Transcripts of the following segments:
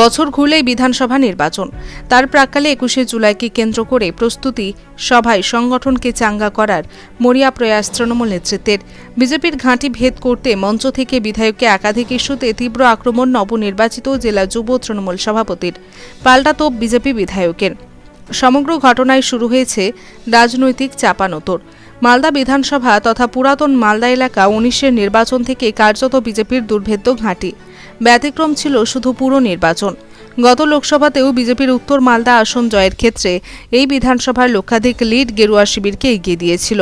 বছর ঘুরলেই বিধানসভা নির্বাচন। তার প্রাক্কালে একুশে জুলাইকে কেন্দ্র করে প্রস্তুতি সভায় সংগঠনকে চাঙ্গা করার মরিয়া প্রয়াস তৃণমূল নেতৃত্বের। বিজেপির ঘাঁটি ভেদ করতে মঞ্চ থেকে বিধায়ককে একাধিক ইস্যুতে তীব্র আক্রমণ নবনির্বাচিত জেলা যুব তৃণমূল সভাপতির। পাল্টা তোপ বিজেপি বিধায়কের। সমগ্র ঘটনায় শুরু হয়েছে রাজনৈতিক চাপানোতর। মালদা বিধানসভা তথা পুরাতন মালদা এলাকা উনিশের নির্বাচন থেকে কার্যত বিজেপির দুর্ভেদ্য ঘাঁটি। ব্যতিক্রম ছিল শুধু পুরো নির্বাচন। গত লোকসভাতেও বিজেপির উত্তর মালদা আসন জয়ের ক্ষেত্রে এই বিধানসভার লক্ষাধিক লিড গেরুয়া শিবিরকে এগিয়ে দিয়েছিল।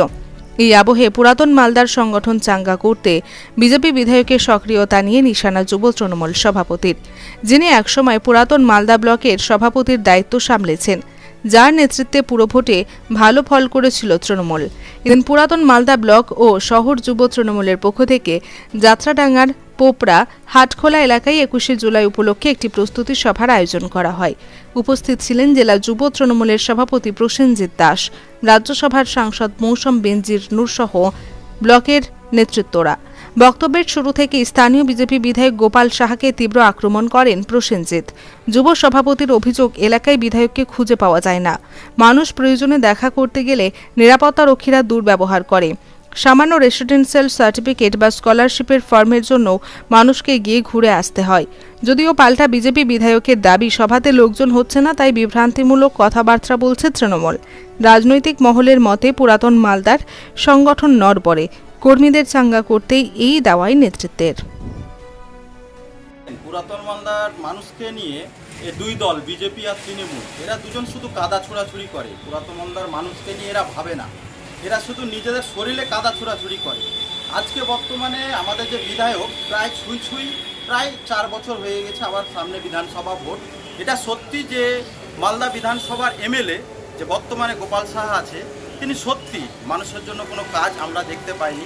এই আবহে পুরাতন মালদার সংগঠন চাঙ্গা করতে বিজেপি বিধায়কের সক্রিয়তা নিয়ে নিশানা যুব তৃণমূল সভাপতির, যিনি একসময় পুরাতন মালদা ব্লকের সভাপতির দায়িত্ব সামলেছেন, যার নেতৃত্বে পুরো ভোটে ভালো ফল করেছিল তৃণমূল। এদিন পুরাতন মালদা ব্লক ও শহর যুব তৃণমূলের পক্ষ থেকে যাত্রাডাঙ্গার পোপড়া হাটখোলা এলাকায় একুশে জুলাই উপলক্ষে একটি প্রস্তুতি সভার আয়োজন করা হয়। উপস্থিত ছিলেন জেলা যুব তৃণমূলের সভাপতি প্রসেনজিৎ দাস, রাজ্যসভার সাংসদ মৌসুম বেনজির নূরসহ ব্লকের নেতৃত্বরা। বক্তব্যের শুরু থেকে স্থানীয় বিজেপি বিধায়ক গোপাল সাহাকে তীব্র আক্রমণ করেন প্রসেনজিৎ। যুব সভাপতির অভিযোগ, এলাকায় বিধায়ককে খুঁজে পাওয়া যায় না। মানুষ প্রয়োজনে দেখা করতে গেলে নিরাপত্তা রক্ষীরা দুর্ব্যবহার করে। সামান্য রেসিডেন্সিয়াল সার্টিফিকেট বা স্কলারশিপের ফর্মের জন্য মানুষকে গিয়ে ঘুরে আসতে হয়। যদিও পাল্টা বিজেপি বিধায়কের দাবি, সভাতে লোকজন হচ্ছে না, তাই বিভ্রান্তিমূলক কথাবার্তা বলছে তৃণমূল। রাজনৈতিক মহলের মতে পুরাতন মালদার সংগঠন নড়বড়ে। কর্মীদের চাঙ্গা করতেই এই দাওয়াই নেতৃত্বের। পুরাতন মালদার মানুষকে নিয়ে এ দুই দল, বিজেপি আর তৃণমূল, এরা দুজন শুধু কাদা ছোড়াছুড়ি করে। পুরাতন মালদার মানুষকে নিয়ে এরা ভাবে না। এরা শুধু নিজেদের শরীরে কাদা ছোড়াছুড়ি করে। আজকে বর্তমানে আমাদের যে বিধায়ক, প্রায় ছুঁই ছুঁই, প্রায় চার বছর হয়ে গেছে আবার সামনে বিধানসভা ভোট। এটা সত্যি যে মালদা বিধানসভার এমএলএ, যে বর্তমানে গোপাল সাহা আছে, তিনি সত্যি মানুষের জন্য কোনো কাজ আমরা দেখতে পাইনি।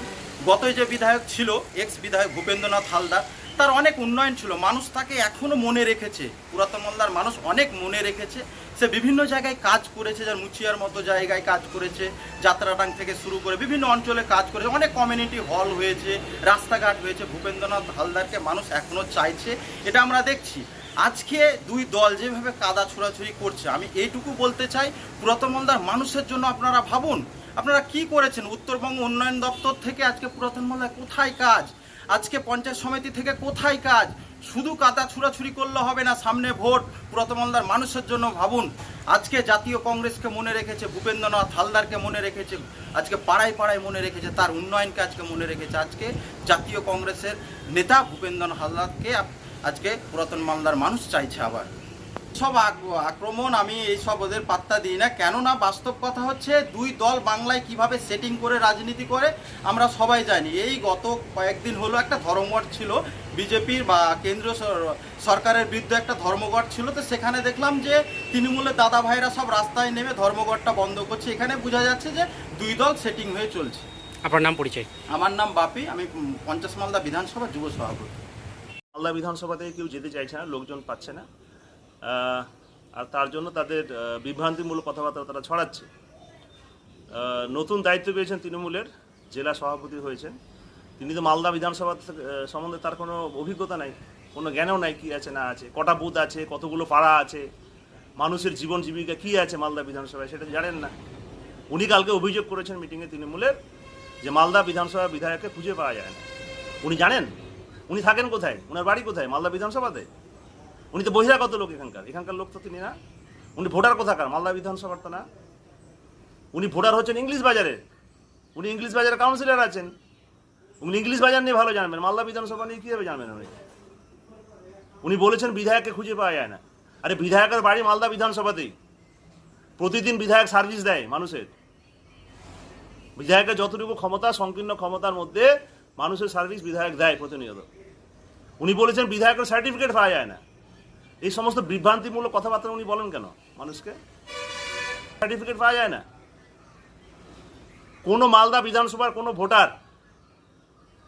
গত যে বিধায়ক ছিল এক্স বিধায়ক ভূপেন্দ্রনাথ হালদার তার অনেক উন্নয়ন ছিল। মানুষ তাকে এখনও মনে রেখেছে। পুরাতন মালদার মানুষ অনেক মনে রেখেছে। সে বিভিন্ন জায়গায় কাজ করেছে যার মুচিয়ার মতো জায়গায় কাজ করেছে, যাত্রাটাং থেকে শুরু করে বিভিন্ন অঞ্চলে কাজ করেছে। অনেক কমিউনিটি হল হয়েছে, রাস্তাঘাট হয়েছে। ভূপেন্দ্রনাথ হালদারকে মানুষ এখনও চাইছে। এটা আমরা দেখছি। আজকে দুই দল যেভাবে কাদা ছোড়াছুড়ি করছে, আমি এইটুকু বলতে চাই, পুরাতন মালদার মানুষের জন্য আপনারা ভাবুন, আপনারা কি করেছেন? উত্তরবঙ্গ উন্নয়ন দপ্তর থেকে আজকে পুরাতন মালদায় কোথায় কাজ? আজকে পঞ্চায়েত সমিতি থেকে কোথায় কাজ? শুধু কাদা ছুড়াছুরি করলে হবে না, সামনে ভোট। পুরাতমালদার মানুষের জন্য ভাবুন। আজকে জাতীয় কংগ্রেসকে মনে রেখেছে ভূপেন্দ্রনাথ হালদারকে মনে রেখেছে, আজকে পাড়ায় পাড়ায় মনে রেখেছে, তার উন্নয়নকে আজকে মনে রেখেছে। আজকে জাতীয় কংগ্রেসের নেতা ভূপেন্দ্রনাথ হালদারকে আজকে পুরাতন মালদার মানুষ চাইছে আবার। সব আক্রমণ আমি এই সব ওদের পাত্তা দিই না। কেননা বাস্তব কথা হচ্ছে দুই দল বাংলায় কীভাবে সেটিং করে রাজনীতি করে আমরা সবাই জানি। এই গত কয়েকদিন হলো একটা ধর্মঘট ছিল বিজেপির বা কেন্দ্রীয় সরকারের বিরুদ্ধে একটা ধর্মঘট ছিল। তো সেখানে দেখলাম যে তৃণমূলের দাদা ভাইরা সব রাস্তায় নেমে ধর্মঘটটা বন্ধ করছে। এখানে বোঝা যাচ্ছে যে দুই দল সেটিং হয়ে চলছে। আপনার নাম পরিচয়? আমার নাম বাপি। আমি পঞ্চাশ মালদা বিধানসভা যুব সভাপতি। মালদা বিধানসভাতে কেউ যেতে চাইছে না লোকজন পাচ্ছে না। আর তার জন্য তাদের বিভ্রান্তিমূলক কথাবার্তা তারা ছড়াচ্ছে। নতুন দায়িত্ব পেয়েছেন তৃণমূলের, জেলা সভাপতি হয়েছেন। তিনি তো মালদা বিধানসভা সম্বন্ধে তার কোনো অভিজ্ঞতা নাই, কোনো জ্ঞানও নাই কী আছে না আছে, কটা বুথ আছে, কতগুলো পাড়া আছে, মানুষের জীবন জীবিকা কী আছে মালদা বিধানসভায় সেটা জানেন না। উনি কালকে অভিযোগ করেছেন মিটিংয়ে তৃণমূলের যে মালদা বিধানসভা বিধায়ককে খুঁজে পাওয়া যায় না। উনি জানেন? উনি থাকেন কোথায়? ওনার বাড়ি কোথায়? মালদা বিধানসভাতে? উনি তো বহিরাগত লোক এখানকার। এখানকার লোক তো তিনি না। উনি ভোটার কোথাকার? মালদা বিধানসভার তো না। উনি ভোটার হচ্ছেন ইংলিশ বাজারে। উনি ইংলিশ বাজারে কাউন্সিলর আছেন। উনি ইংলিশ বাজার নিয়ে ভালো জানবেন। মালদা বিধানসভা নিয়ে কীভাবে জানবেন উনি? উনি বলেছেন বিধায়ককে খুঁজে পাওয়া যায় না। আরে বিধায়কের বাড়ি মালদা বিধানসভাতেই। প্রতিদিন বিধায়ক সার্ভিস দেয় মানুষের। বিধায়কের যতটুকু ক্ষমতা, সংকীর্ণ ক্ষমতার মধ্যে মানুষের সার্ভিস বিধায়ক দেয় প্রতিনিয়ত। উনি বলেছেন বিধায়কের সার্টিফিকেট পাওয়া যায় না। এই সমস্ত বিভ্রান্তিমূলক কথাবার্তা উনি বলেন কেন মানুষকে? সার্টিফিকেট পাওয়া যায় না। কোনো মালদা বিধানসভার কোনো ভোটার,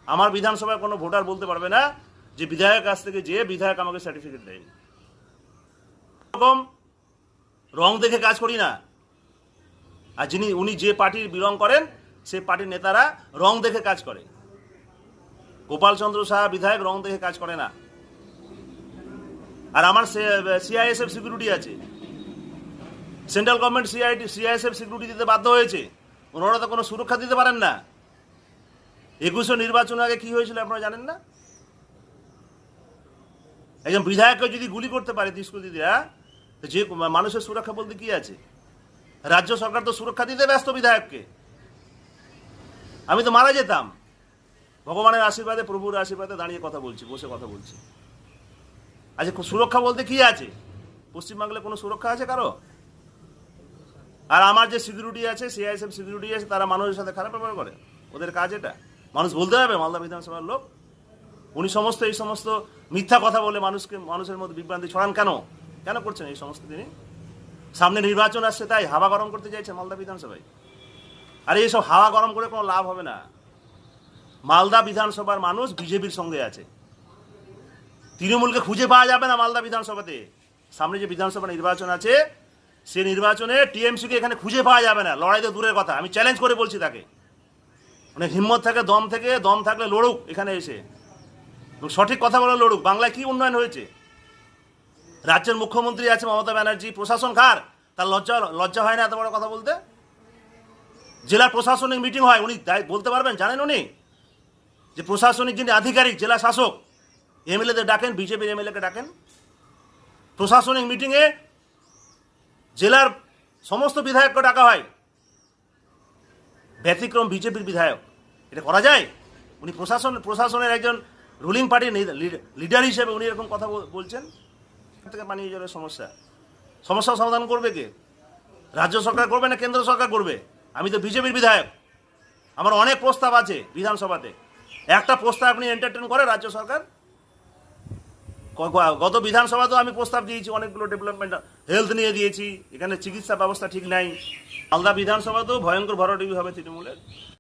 আমার বিধানসভার কোনো ভোটার বলতে পারবে না যে বিধায়ক কাছ থেকে যে বিধায়ক আমাকে সার্টিফিকেট দেয়নি। রকম রং দেখে কাজ করি না। আর যিনি, উনি যে পার্টির বিলং করেন, সে পার্টির নেতারা রং দেখে কাজ করে। গোপালচন্দ্র সাহা বিধায়ক রং দেখে কাজ করে না। আর আমার সিআইএসএফ সিকিউরিটি আছে। Central government CIT CISF security দিতে বাধ্য হয়েছে। ওনারা তো কোনো সুরক্ষা দিতে পারেন না। একুশে নির্বাচন আগে কি হয়েছিল আপনারা জানেন না? একজন বিধায়ককে যদি গুলি করতে পারে দুষ্কৃতীরা যে মানুষের সুরক্ষা বলতে কি আছে? রাজ্য সরকার তো সুরক্ষা দিতে ব্যস্ত বিধায়ককে। আমি তো মারা যেতাম। ভগবানের আশীর্বাদে, প্রভুর আশীর্বাদে দাঁড়িয়ে কথা বলছি, বসে কথা বলছি। আচ্ছা সুরক্ষা বলতে কি আছে? পশ্চিমবাংলায় কোনো সুরক্ষা আছে কারও? আর আমার যে সিকিউরিটি আছে সিআইএসএফ সিকিউরিটি আছে, তারা মানুষের সাথে খারাপ ব্যবহার করে। ওদের কাজ এটা। মানুষ বলতে হবে, মালদা বিধানসভার লোক। উনি সমস্ত, এই সমস্ত মিথ্যা কথা বলে মানুষকে, মানুষের মধ্যে বিভ্রান্তি ছড়ান কেন? কেন করছেন এই সমস্ত তিনি? সামনে নির্বাচন আসছে, তাই হাওয়া গরম করতে চাইছে মালদা বিধানসভায়। আর এইসব হাওয়া গরম করে কোনো লাভ হবে না। মালদা বিধানসভার মানুষ বিজেপির সঙ্গে আছে। তৃণমূলকে খুঁজে পাওয়া যাবে না মালদা বিধানসভাতে। সামনে যে বিধানসভা নির্বাচন আছে, সে নির্বাচনে টিএমসিকে এখানে খুঁজে পাওয়া যাবে না। লড়াই তো দূরের কথা, আমি চ্যালেঞ্জ করে বলছি তাকে। মানে হিম্মত থাকে, দম থেকে, দম থাকলে লড়ুক এখানে এসে। সঠিক কথা বলে লড়ুক। বাংলায় কি উন্নয়ন হয়েছে? রাজ্যের মুখ্যমন্ত্রী আছে মমতা ব্যানার্জি, প্রশাসন কার? তার লজ্জা লজ্জা হয় না এত বড় কথা বলতে? জেলা প্রশাসনিক মিটিং হয়, উনি বলতে পারবেন? জানেন উনি? যে প্রশাসনিক যিনি আধিকারিক, জেলা শাসক এমএলএদের ডাকেন, বিজেপির এমএলএকে ডাকেন। প্রশাসনিক মিটিংয়ে জেলার সমস্ত বিধায়ককে ডাকা হয়। ব্যতিক্রম বিজেপির বিধায়ক। এটা করা যায়? উনি প্রশাসন, প্রশাসনের একজন রুলিং পার্টির লিডার হিসেবে উনি এরকম কথা বলছেন। থেকে পানীয় জলের সমস্যা। সমস্যার সমাধান করবে কে? রাজ্য সরকার করবে না কেন্দ্র সরকার করবে? আমি তো বিজেপির বিধায়ক। আমার অনেক প্রস্তাব আছে বিধানসভাতে। একটা প্রস্তাব আপনি এন্টারটেন করে রাজ্য সরকার। গত বিধানসভাতেও আমি প্রস্তাব দিয়েছি, অনেকগুলো ডেভেলপমেন্ট হেলথ নিয়ে দিয়েছি, এখানে চিকিৎসা ব্যবস্থা ঠিক নাই। মালদা বিধানসভাতেও ভয়ঙ্কর ভরাডুবি হবে তৃণমূলের।